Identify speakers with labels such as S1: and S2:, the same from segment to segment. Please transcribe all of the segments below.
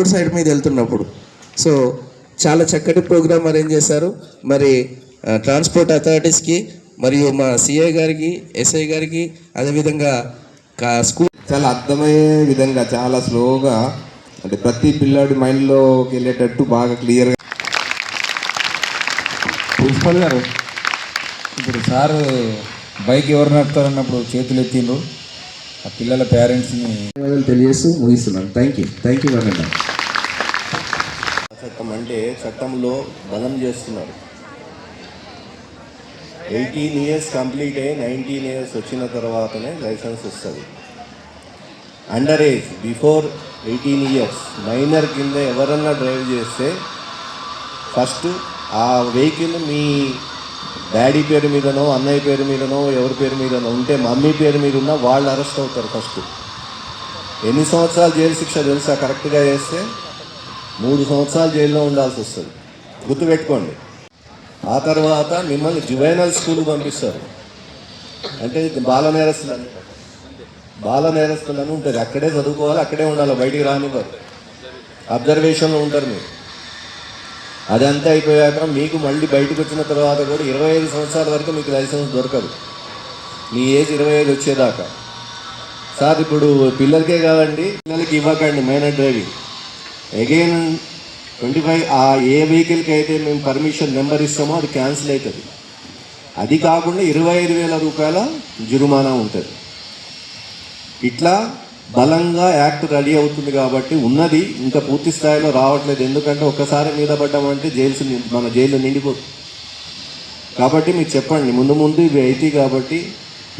S1: Road side మీద వెళ్తున్నప్పుడు. So చాలా చక్కటి ప్రోగ్రామ్ అరేంజ్ చేశారు. మరి ట్రాన్స్పోర్ట్ అథారిటీస్కి మరియు మా సిఐ గారికి ఎస్ఐ గారికి అదేవిధంగా కా- స్కూల్
S2: చాలా అర్థమయ్యే విధంగా చాలా స్లోగా అంటే ప్రతి పిల్లాడి మైండ్లోకి వెళ్ళేటట్టు బాగా క్లియర్గా
S3: ప్రిన్సిపల్ గారు ఇప్పుడు సార్ బైక్ ఎవరు నడుపుతారన్నప్పుడు చేతులు ఎత్తిండ్రు ఆ పిల్లల పేరెంట్స్ని
S1: ధన్యవాదాలు తెలియజేస్తూ ముగిస్తున్నాను. Thank you thank you madam
S4: చట్టం అంటే చట్టంలో బలం చేస్తున్నారు. ఎయిటీన్ ఇయర్స్ కంప్లీట్ అయ్యి నైన్టీన్ ఇయర్స్ వచ్చిన తర్వాతనే లైసెన్స్ వస్తుంది. Under age before eighteen years minor కింద ఎవరన్నా డ్రైవ్ చేస్తే ఫస్ట్ ఆ వెహికల్ మీ డాడీ పేరు మీదనో అన్నయ్య పేరు మీదనో ఎవరి పేరు మీదనో ఉంటే మమ్మీ పేరు మీద ఉన్న వాళ్ళు అరెస్ట్ అవుతారు ఫస్ట్. ఎన్ని సంవత్సరాలు జైలు శిక్ష తెలుసా? కరెక్ట్గా చేస్తే మూడు సంవత్సరాలు జైల్లో ఉండాల్సి వస్తుంది. గుర్తుపెట్టుకోండి. ఆ తర్వాత మిమ్మల్ని జువైనల్ స్కూల్కి పంపిస్తారు. అంటే ఇది బాల నేరస్తులని బాల నేరస్తులని ఉంటుంది. అక్కడే చదువుకోవాలి అక్కడే ఉండాలి బయటికి రానివ్వరు. అబ్జర్వేషన్లో ఉంటారు మీరు. అదంతా అయిపోయాక మీకు మళ్ళీ బయటకు వచ్చిన తర్వాత కూడా ఇరవై ఐదు సంవత్సరాల వరకు మీకు లైసెన్స్ దొరకదు. మీ ఏజ్ ఇరవై ఐదు వచ్చేదాకా. సార్ ఇప్పుడు పిల్లలకే కాదండి పిల్లలకి ఇవ్వకండి minor driving. Again twenty five ఆ ఏ వెహికల్కి అయితే మేము పర్మిషన్ నెంబర్ ఇస్తామో అది క్యాన్సిల్ అవుతుంది. అది కాకుండా ఇరవై ఐదు వేల రూపాయల జురుమానా ఉంటుంది. ఇట్లా బలంగా యాక్ట్ రెడీ అవుతుంది కాబట్టి ఉన్నది ఇంకా పూర్తి స్థాయిలో రావట్లేదు. ఎందుకంటే ఒక్కసారి మీద పడ్డామంటే జైల్స్ మన జైలు నిండిపోతుంది కాబట్టి మీరు చెప్పండి. ముందు ముందు ఇవి అయితే కాబట్టి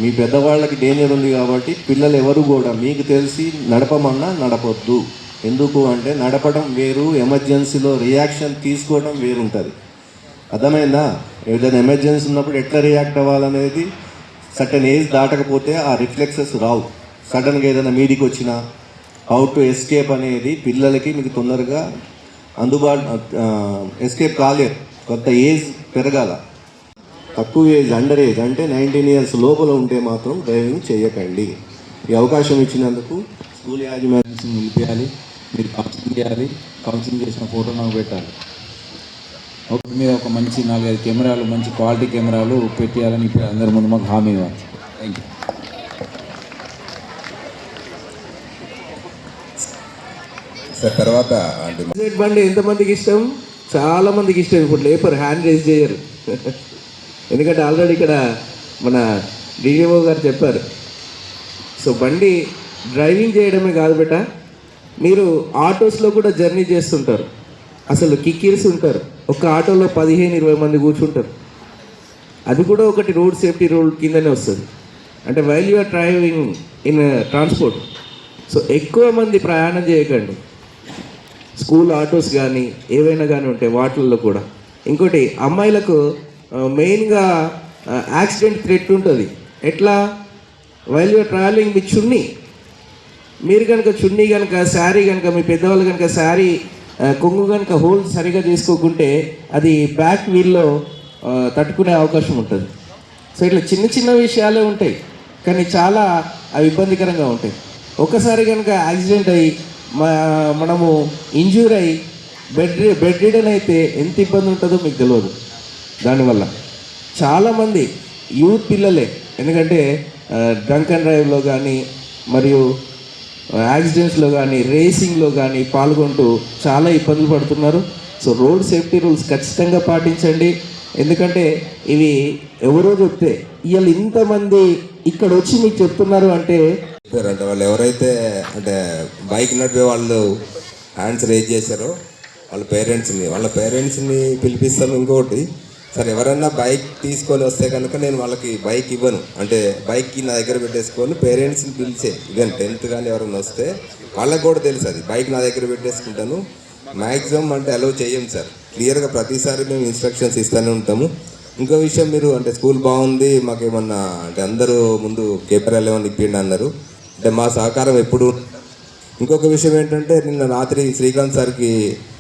S4: మీ పెద్దవాళ్ళకి డేంజర్ ఉంది కాబట్టి పిల్లలు ఎవరు కూడా మీకు తెలిసి నడపమన్నా నడపొద్దు. ఎందుకు అంటే నడపడం వేరు ఎమర్జెన్సీలో రియాక్షన్ తీసుకోవడం వేరు ఉంటుంది అర్థమైందా? ఏదైనా ఎమర్జెన్సీ ఉన్నప్పుడు ఎట్లా రియాక్ట్ అవ్వాలనేది సటన్ ఏజ్ దాటకపోతే ఆ రిఫ్లెక్సెస్ రావు. సడన్గా ఏదైనా మీదికి వచ్చినా హౌ టు ఎస్కేప్ అనేది పిల్లలకి మీకు తొందరగా అందుబాటు ఎస్కేప్ కాలేదు. కొత్త ఏజ్ పెరగాల. తక్కువ ఏజ్ అండర్ ఏజ్ అంటే నైన్టీన్ ఇయర్స్ లోపల ఉంటే మాత్రం డ్రైవింగ్ చేయకండి. ఈ అవకాశం ఇచ్చినందుకు స్కూల్ యాజమాన్యం
S3: నిలిపేయాలి మీరు కౌన్సిలింగ్ చేయాలి. కౌన్సిలింగ్ చేసిన ఫోటో నాకు పెట్టాలి. ఒకటి మీద ఒక మంచి నాలుగైదు కెమెరాలు మంచి క్వాలిటీ కెమెరాలు పెట్టేయాలని అందరి ముందు మాకు హామీ ఇవ్వాలి. థ్యాంక్ యూ
S2: సార్ తర్వాత
S1: బండి ఎంతమందికి ఇష్టం? చాలా మందికి ఇష్టం. ఇప్పుడు లేపర్ హ్యాండ్ రేజ్ చేయరు. ఎందుకంటే ఆల్రెడీ ఇక్కడ మన డీడీఓ గారు చెప్పారు. సో బండి డ్రైవింగ్ చేయడమే కాదు బెట మీరు ఆటోస్లో కూడా జర్నీ చేస్తుంటారు. అసలు కిక్కిర్స్ ఉంటారు. ఒక ఆటోలో పదిహేను ఇరవై మంది కూర్చుంటారు. అది కూడా ఒకటి రోడ్ సేఫ్టీ రూల్ కిందనే వస్తుంది. అంటే while you are driving in transport so ఎక్కువ మంది ప్రయాణం చేయకండి. స్కూల్ ఆటోస్ కానీ ఏవైనా కానీ ఉంటాయి వాటిల్లో కూడా. ఇంకోటి అమ్మాయిలకు మెయిన్గా యాక్సిడెంట్ థ్రెట్ ఉంటుంది. ఎట్లా? వైల్ యూఆర్ ట్రావెలింగ్ మీ చున్నీ. మీరు కనుక చున్నీ కనుక శారీ కనుక మీ పెద్దవాళ్ళు కనుక శారీ కొంగు కనుక హోల్ సరిగా చేసుకోకుంటే అది బ్యాక్ వీల్లో తట్టుకునే అవకాశం ఉంటుంది. సో ఇట్లా చిన్న చిన్న విషయాలే ఉంటాయి. కానీ చాలా అవి ఇబ్బందికరంగా ఉంటాయి. ఒక్కసారి కనుక యాక్సిడెంట్ అయ్యి మనము ఇంజూర్ అయ్యి బెడ్ బెడ్ రిడన్ అయితే ఎంత ఇబ్బంది ఉంటుందో మీకు తెలియదు. దానివల్ల చాలామంది యూత్ పిల్లలే. ఎందుకంటే డ్రంక్ అండ్ డ్రైవ్లో కానీ మరియు యాక్సిడెంట్స్లో కానీ రేసింగ్లో కానీ పాల్గొంటూ చాలా ఇబ్బందులు పడుతున్నారు. సో రోడ్ సేఫ్టీ రూల్స్ ఖచ్చితంగా పాటించండి. ఎందుకంటే ఇవి ఎవరో చెప్తే ఇవాళ ఇంతమంది ఇక్కడ వచ్చి మీకు చెప్తున్నారు అంటే
S2: అంటే వాళ్ళు ఎవరైతే అంటే బైక్ నడిపే వాళ్ళు హ్యాండ్స్ రేజ్ చేశారో వాళ్ళ పేరెంట్స్ని వాళ్ళ పేరెంట్స్ని పిలిపిస్తాను ఇంకొకటి సరే ఎవరైనా బైక్ తీసుకొని వస్తే కనుక నేను వాళ్ళకి బైక్ ఇవ్వను. అంటే బైక్కి నా దగ్గర పెట్టేసుకొని పేరెంట్స్ని పిలిచే ఈవెన్ టెన్త్ కానీ ఎవరైనా వస్తే వాళ్ళకి కూడా తెలుసు అది. బైక్ నా దగ్గర పెట్టేసుకుంటాను. మ్యాక్సిమం అంటే అలో చేయం సార్. క్లియర్గా ప్రతిసారి మేము ఇన్స్ట్రక్షన్స్ ఇస్తూనే ఉంటాము. ఇంకో విషయం మీరు అంటే స్కూల్ బాగుంది మాకేమన్నా అంటే అందరూ ముందు కేపీఆర్ ఏమైనా ఇప్పిండి అన్నారు అంటే మా సహకారం ఎప్పుడు. ఇంకొక విషయం ఏంటంటే నిన్న రాత్రి శ్రీకాంత్ సార్కి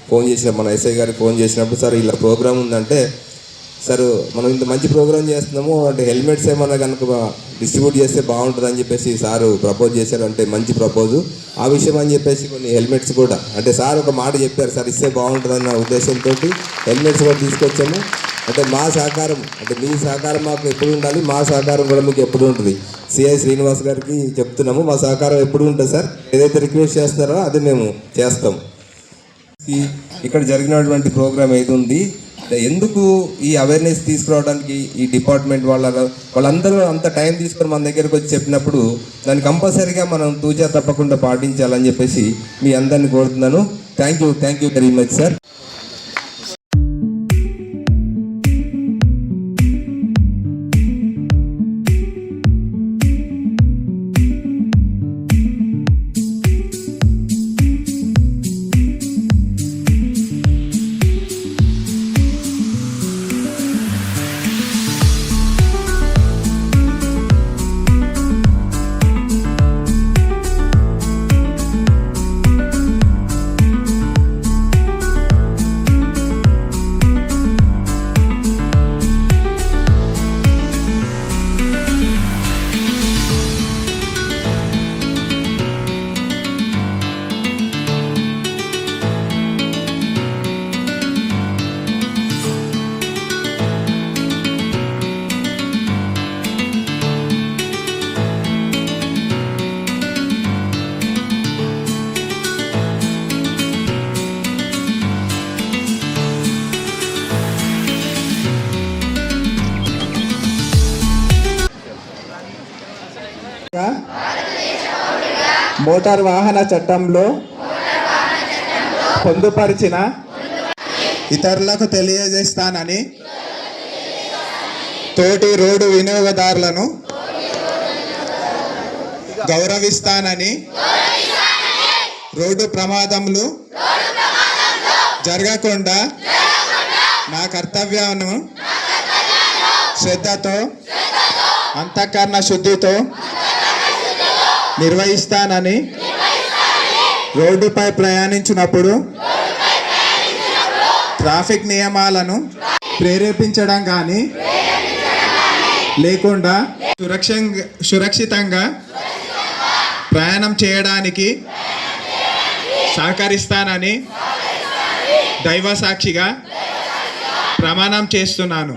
S2: ఫోన్ చేసిన మన ఎస్ఐ గారికి ఫోన్ చేసినప్పుడు సార్ ఇలా ప్రోగ్రామ్ ఉందంటే సార్ మనం ఇంత మంచి ప్రోగ్రామ్ చేస్తున్నాము అంటే హెల్మెట్స్ ఏమన్నా కనుక డిస్ట్రిబ్యూట్ చేస్తే బాగుంటుంది అని చెప్పేసి సారు ప్రపోజ్ చేశారు అంటే మంచి ప్రపోజు. ఆ విషయం అని చెప్పేసి కొన్ని హెల్మెట్స్ కూడా అంటే సార్ ఒక మాట చెప్పారు సార్ ఇస్తే బాగుంటుందన్న ఉద్దేశంతో హెల్మెట్స్ కూడా తీసుకొచ్చాము. అంటే మా సహకారం అంటే మీ సహకారం మాకు ఎప్పుడు ఉండాలి మా సహకారం కూడా మీకు ఎప్పుడు ఉంటుంది. సిఐ శ్రీనివాస్ గారికి చెప్తున్నాము. మా సహకారం ఎప్పుడు ఉంటుంది సార్? ఏదైతే రిక్వెస్ట్ చేస్తున్నారో అది మేము చేస్తాం. ఇక్కడ జరిగినటువంటి ప్రోగ్రామ్ ఏది ఉంది? ఎందుకు ఈ అవేర్నెస్ తీసుకురావడానికి ఈ డిపార్ట్మెంట్ వాళ్ళ వాళ్ళందరూ అంత టైం తీసుకొని మన దగ్గరకు వచ్చి చెప్పినప్పుడు దాన్ని కంపల్సరీగా మనం తూచా తప్పకుండా పాటించాలని చెప్పేసి మీ అందరిని కోరుతున్నాను. Thank you thank you very much sir
S5: motor వాహన చట్టంలో పొందుపరిచిన ఇతరులకు తెలియజేస్తానని తోటి రోడ్డు వినియోగదారులను గౌరవిస్తానని రోడ్డు ప్రమాదములు జరగకుండా నా కర్తవ్యాన్ని శ్రద్ధతో అంతఃకరణ శుద్ధితో నిర్వహిస్తానని రోడ్డుపై ప్రయాణించినప్పుడు ట్రాఫిక్ నియమాలను ప్రేరేపించడం కానీ లేకుండా సురక్ష సురక్షితంగా ప్రయాణం చేయడానికి సహకరిస్తానని దైవ సాక్షిగా ప్రమాణం చేస్తున్నాను.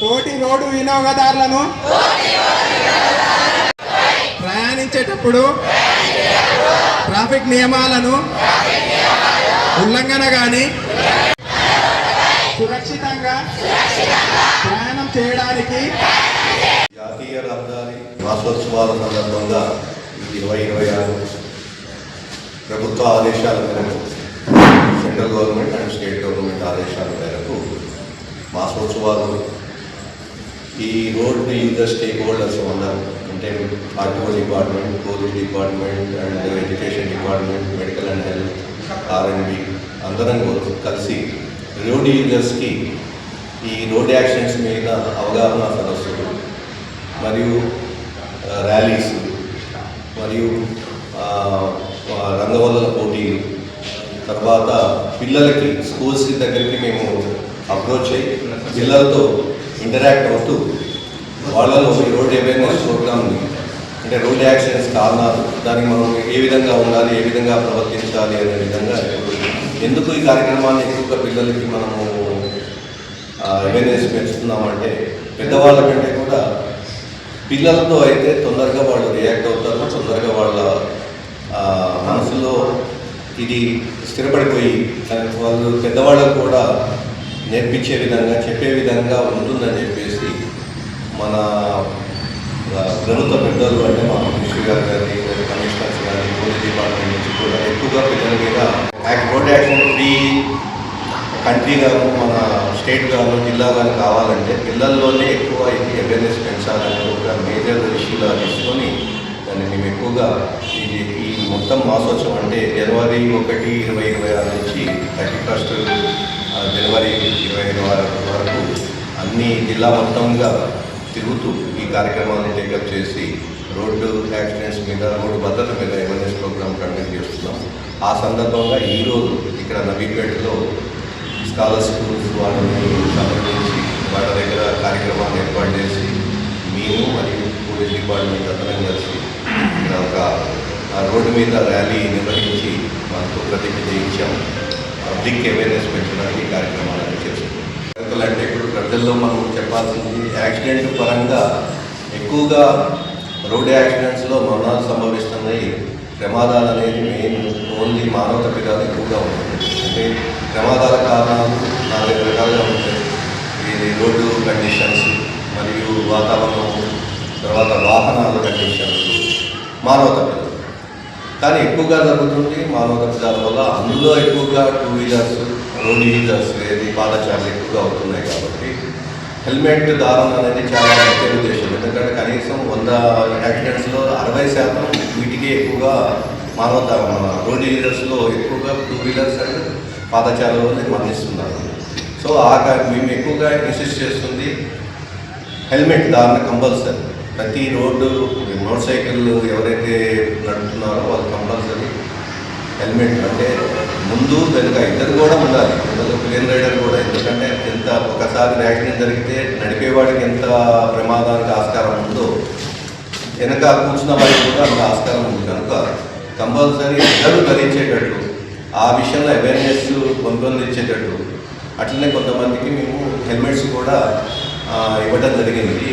S5: తోటి రోడ్డు వినియోగదారులను ప్రయాణించేటప్పుడు ట్రాఫిక్ నియమాలను ఉల్లంఘన కానీ సురక్షితంగా ప్రయాణం చేయడానికి
S4: జాతీయ రహదారి మాసోత్సవాల సందర్భంగా ఇరవై ఇరవై ఆరు ప్రభుత్వ ఆదేశాల మేరకు central government and state government ఆదేశాల మేరకు మాసోత్సవాలు ఈ రోడ్ యూజర్ స్టేక్ హోల్డర్స్ ఉన్నారు అంటే RTO department police department and education department medical and health R and B అందరం కలిసి రోడ్ యూజర్స్కి ఈ రోడ్ యాక్సిడెంట్స్ మీద అవగాహన సదస్సులు మరియు ర్యాలీస్ మరియు రంగవల్ల రంగవల్లుల పోటీలు తర్వాత పిల్లలకి స్కూల్స్ దగ్గరికి మేము అప్రోచ్ అయ్యి పిల్లలతో ఇంటరాక్ట్ అవుతూ వాళ్ళలో ఈ రోడ్ అవేర్నెస్ ప్రోగ్రామ్ని అంటే రోడ్ యాక్సిడెంట్స్ కారణాలు దానికి మనం ఏ విధంగా ఉండాలి ఏ విధంగా ప్రవర్తించాలి అనే విధంగా ఎందుకు ఈ కార్యక్రమాన్ని ఎక్కువగా పిల్లలకి మనము అవేర్నెస్ పెంచుతున్నామంటే పెద్దవాళ్ళ కంటే కూడా పిల్లలతో అయితే తొందరగా వాళ్ళు రియాక్ట్ అవుతారు తొందరగా వాళ్ళ మనసులో ఇది స్థిరపడిపోయి దానికి వాళ్ళు పెద్దవాళ్ళకు కూడా నేర్పించే విధంగా చెప్పే విధంగా ఉంటుందని చెప్పేసి మన ఆ, ప్రభుత్వ పెద్దలు అంటే మా మినిస్టర్ గారు కానీ లేదా కమిషనర్స్ కానీ పోలీస్ డిపార్ట్మెంట్ నుంచి కూడా ఎక్కువగా పిల్లల మీద రోడ్ యాక్షన్ ఫ్రీ కంట్రీ గాను మన స్టేట్ గాను జిల్లా గాను కావాలంటే పిల్లల్లోనే ఎక్కువ ఇది అవేర్నెస్ పెంచాలని ఒక మేజర్ ఇష్యూగా తీసుకొని దాన్ని మేము ఎక్కువగా ఇది ఈ మొత్తం మాసోత్సవం అంటే జనవరి ఒకటి ఇరవై ఇరవై ఆరు నుంచి థర్టీ ఫస్ట్ జనవరి ఇరవై ఇరవై వరకు అన్ని జిల్లా మొత్తంగా తిరుగుతూ ఈ కార్యక్రమాన్ని టేకప్ చేసి రోడ్డు యాక్సిడెంట్స్ మీద రోడ్డు భద్రత మీద అవేర్నెస్ ప్రోగ్రామ్ కండక్ట్ చేస్తున్నాం. ఆ సందర్భంగా ఈరోజు ఇక్కడ నవీపేటలో స్కాలర్ స్కూల్స్ వాళ్ళని సంప్రదించి వాళ్ళ దగ్గర కార్యక్రమాన్ని ఏర్పాటు చేసి మేము మరియు పోలీస్ డిపార్ట్మెంట్ అందరం కలిసి ఇక్కడ ఒక రోడ్డు మీద ర్యాలీ నిర్వహించి మనకు ప్రతిజ్ఞ చేయించాము పబ్లిక్ అవేర్నెస్ పెంచడానికి కార్యక్రమాలు కార్యక్రమాలను చేస్తున్నాం అంటే ఇప్పుడు ప్రజల్లో మనం చెప్పాల్సింది యాక్సిడెంట్ పరంగా ఎక్కువగా రోడ్ యాక్సిడెంట్స్లో మరణాలు సంభవిస్తున్నాయి. ప్రమాదాలు అనేది మెయిన్ ఓన్లీ మానవ తప్పిదాలు ఎక్కువగా ఉంటుంది అంటే ప్రమాదాల కారణాలు నాలుగు రకాలుగా ఉంటాయి. ఇది రోడ్డు కండిషన్స్ మరియు వాతావరణం తర్వాత వాహనాల కండిషన్స్ మానవ తప్పిదాలు కానీ ఎక్కువగా జరుగుతుంది మానవ తప్పిదాల వల్ల. అందులో ఎక్కువగా టూ వీలర్స్ రోడ్ యూజర్స్ ఏది పాదచారులు ఎక్కువగా అవుతున్నాయి కాబట్టి హెల్మెట్ దారం అనేది చాలా ముఖ్య ఉద్దేశం. ఎందుకంటే కనీసం వంద యాక్సిడెంట్స్లో అరవై శాతం వీటికి ఎక్కువగా మానవ మన రోడ్ యూజర్స్లో ఎక్కువగా టూ వీలర్స్ అండ్ పాదచారులు మరణిస్తున్నారు సో ఆ మేము ఎక్కువగా ఇన్సిస్ట్ చేస్తుంది హెల్మెట్ దారుణ కంపల్సరీ ప్రతి రోడ్డు మోటార్ సైకిల్ ఎవరైతే నడుపుతున్నారో వాళ్ళు కంపల్సరీ హెల్మెట్ అంటే ముందు వెనుక ఇద్దరు కూడా ఉండాలి. ఇద్దరు ప్లేన్ రైడర్ కూడా ఎందుకంటే ఎంత ఒకసారి యాక్సిడెంట్ జరిగితే నడిపేవాడికి ఎంత ప్రమాదానికి ఆస్కారం ఉందో వెనక కూర్చున్న వాడికి కూడా అంత ఆస్కారం ఉంది కనుక కంపల్సరీ ఇద్దరు ధరించేటట్లు ఆ విషయంలో అవేర్నెస్ పొందొందించేటట్టు అట్లనే కొంతమందికి మేము హెల్మెట్స్ కూడా ఇవ్వడం జరిగింది.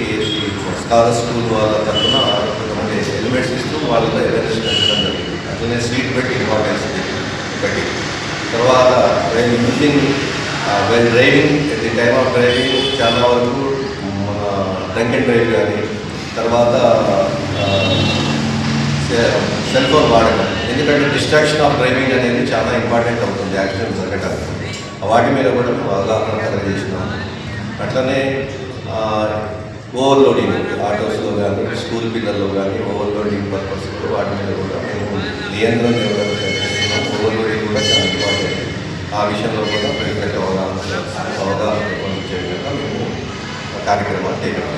S4: స్కాలర్ స్కూల్ వాళ్ళ తరఫున కొంతమంది హెల్మెట్స్ ఇస్తూ వాళ్ళతో అవేర్నెస్ పెంచడం జరిగింది. అట్లనే సీట్ పెట్టి ఇంపార్టెన్స్ పెట్టి. తర్వాత when using when driving at the time of driving చాలా వరకు మన డ్రంక్ అండ్ డ్రైవ్ కానీ తర్వాత సెల్ ఫోన్ వాడడం ఎందుకంటే డిస్ట్రాక్షన్ ఆఫ్ డ్రైవింగ్ అనేది చాలా ఇంపార్టెంట్ అవుతుంది. యాక్సిడెంట్ జరగడానికి వాటి మీద కూడా అవగాహన కలిగజేసినాం. అట్లనే ఓవర్లోడింగ్ ఆటోస్లో కానీ స్కూల్ పిల్లల్లో కానీ ఓవర్లోడింగ్ పర్పస్లో వాటి మీద కూడా మేము నియంత్రణ ఓవర్లోడింగ్ కూడా చాలా ఇంపార్టెంట్. ఆ విషయంలో కూడా ప్రజలకు అవగాహన అవగాహన చేయడం మేము కార్యక్రమాలు చేయగలం